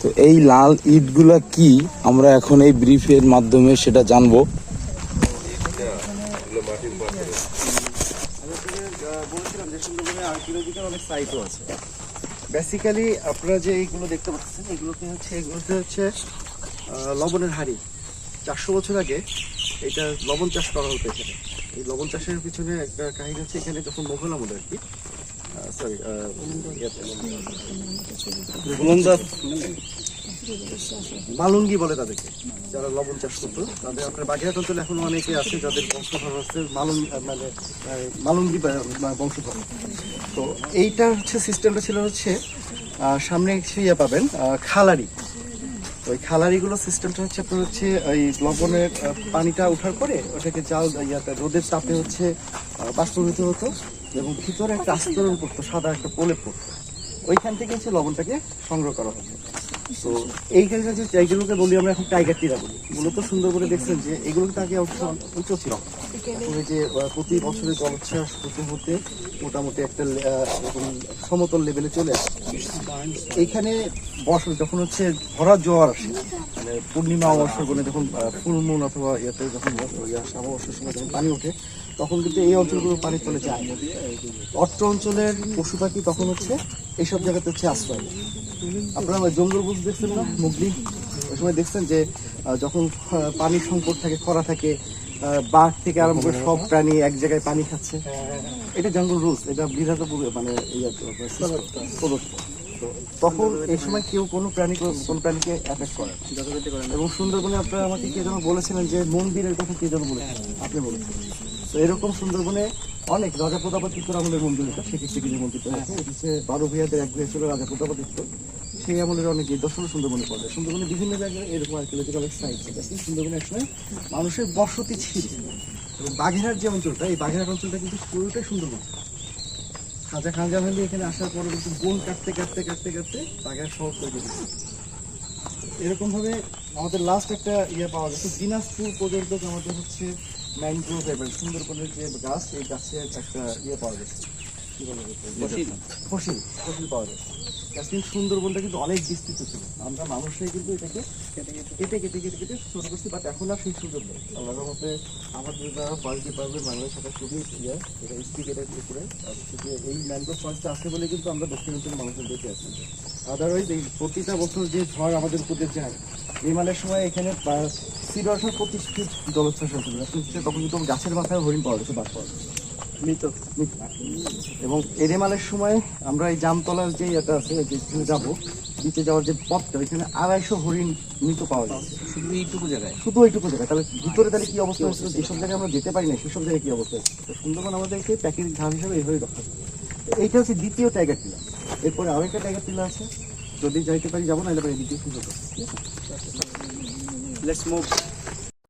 তো এই লাল ইটগুলা কি? আমরা এখন এই ব্রিফের মাধ্যমে সেটা জানব। বেসিক্যালি আপনারা যে এইগুলো দেখতে পাচ্ছেন এগুলোতে হচ্ছে এগুলোতে হচ্ছে লবণের হাড়ি। চারশো বছর আগে এটা লবণ চাষ করা হতো এখানে। এই লবণ চাষের পিছনে একটা কাহিনী হচ্ছে, এখানে যখন মোঘল আমলে আর কি সরি মালুঙ্গি বলে তাদেরকে। যারা লবণ চাষ করতো তাদের আপনার বাগেরহাট অঞ্চলে এখনও অনেকে আছে যাদের বংশধর হচ্ছে মালুং মানে মালুঙ্গি বংশধর। তো এইটা হচ্ছে সিস্টেমটা ছিল হচ্ছে সামনে ইয়ে পাবেন খালারি ওই খালারিগুলো সিস্টেমটা হচ্ছে আপনার হচ্ছে ওই লবণের পানিটা ওঠার পরে ওটাকে জাল ইয়াতে রোদের তাপে হচ্ছে বাষ্পীভূত হতো। এবং ভিতরে একটা আস্তরণ পড়তো সাদা একটা প্রলেপ পড়তো। ওইখান থেকে হচ্ছে লবণটাকে সংগ্রহ করা হতো। তো এইখানে যে জায়গাগুলোকে বলি আমরা এখন টাইগার টিরা বলি। মূলত সুন্দর করে দেখছেন যে এগুলো অবশ্য উঁচু ছিল। এই যে প্রতি বছরের জলোচ্ছ্বাস হতে হতে মোটামুটি একটা সমতল লেভেলে চলে আসে। এইখানে বছর যখন হচ্ছে ভরা জোয়ার আসে মানে পূর্ণিমা অমাবস্যার বলে যখন ফুল মুন অথবা ইয়াতে যখন ইয়া অমাবস্যার সময় যখন পানি ওঠে তখন কিন্তু এই অঞ্চলগুলো পানি চলে যায়। অট্ট অঞ্চলের পশু পাখি তখন হচ্ছে এইসব জায়গাতে হচ্ছে আশ্রয় আপনারা জঙ্গল বুঝ দেখছেন না? মুগলি? ওই সময় দেখছেন যে যখন পানির সংকট থাকে, খরা থাকে বাঘ থেকে আরম্ভ করে সব প্রাণী এক জায়গায় পানি খাচ্ছে। এটা জঙ্গল রুলস, এটা বিধাতা মানে তখন এই সময় কেউ কোনো প্রাণী, কোন প্রাণীকে অ্যাটাক করে এবং সুন্দরবনে আপনারা আমাকে কে যেন বলেছিলেন যে, মন্দিরের কথা কে যেন বলেছিলেন? আপনি বলেছেন এরকম সুন্দরবনে অনেক রাজা প্রতাপাদিত্য আমলের মন্দির এটা সেক্ষেত্রে কিছু মন্দির আছে হচ্ছে বারো ভূয়াদের এক ভূয়া ছিল রাজা প্রতাপাদিত্য সেই আমলের অনেক নিদর্শন সুন্দরবনে পাওয়া যায়। সুন্দরবনে বিভিন্ন জায়গায় এরকম আর্কিওলজিক্যাল সাইট আছে। সুন্দরবনে একসময় মানুষের বসতি ছিল। এবং বাঘেরহাট যে অঞ্চলটা, এই বাঘেরহাট অঞ্চলটা কিন্তু পুরোটাই সুন্দরবন। খাজা খান জাহাঙ্গীর এখানে আসার পরে কিন্তু বন কাটতে কাটতে কাটতে কাটতে বাঘেরহাট শহর তৈরি হয়েছে। এরকম ভাবে আমাদের লাস্ট একটা ইয়ে পাওয়া গেছে। দিনাজপুর পর্যন্ত আমাদের হচ্ছে ম্যানগ্রোভ এবং সুন্দরবনের যে গাছ এই গাছের একটা ইয়ে পাওয়া গেছে কি বলে ওটাকে? ফসিল। ফসিল। পাওয়া গেছে কাশ্মীর সুন্দরবনটা কিন্তু অনেক বিস্তৃত ছিল। আমরা মানুষরাই কিন্তু এটাকে কেটে কেটে। কেটে কেটে ছোট করছি বাট এখন আর সেই সুযোগ নেই। আল্লাহর মতে আমাদের যারা ফরেস্ট ডিপার্টমেন্ট বাংলাদেশ সরকার খুবই ইয়ে এটা যে এই ম্যানগ্রোভ ফরেস্টটা আছে বলে কিন্তু আমরা দক্ষিণ অঞ্চলের মানুষের বেঁচে আছি আদারওয়াইজ এই প্রতিটা বছর যে ঝড় আমাদের উপর দিয়ে যায় বিমানের সময় এখানে সিরসা পঁচিশ ফিট জলোচ্ছ্বাস হয়েছিল তখন কিন্তু গাছের মাথায় হরিণ পাওয়া গেছে বাদ পাওয়া গেছে মৃত। এবং এরেমালের সময় আমরা এই জামতলার যে এটা আছে যেখানে যাব বিচে যাওয়ার যে পথটা ওইখানে আড়াইশো হরিণ মৃত পাওয়া গেছে শুধু এইটুকু জায়গায়? শুধু এইটুকু জায়গায়। তাহলে ভিতরে তাহলে কি অবস্থা হচ্ছিল যেসব জায়গায় আমরা যেতে পারি না সেসব জায়গায় কি অবস্থা হচ্ছে? তো সুন্দরবন আমাদেরকে প্যাকেজ ঘাট হিসাবে এইভাবে রক্ষা এইটা হচ্ছে দ্বিতীয় টাইগার টিলা এরপরে আরও একটা টাইগার টিলা আছে। যদি যাইতে পারি যাব না এবার দ্বিতীয় সুযোগ ঠিক আছে? Let's move.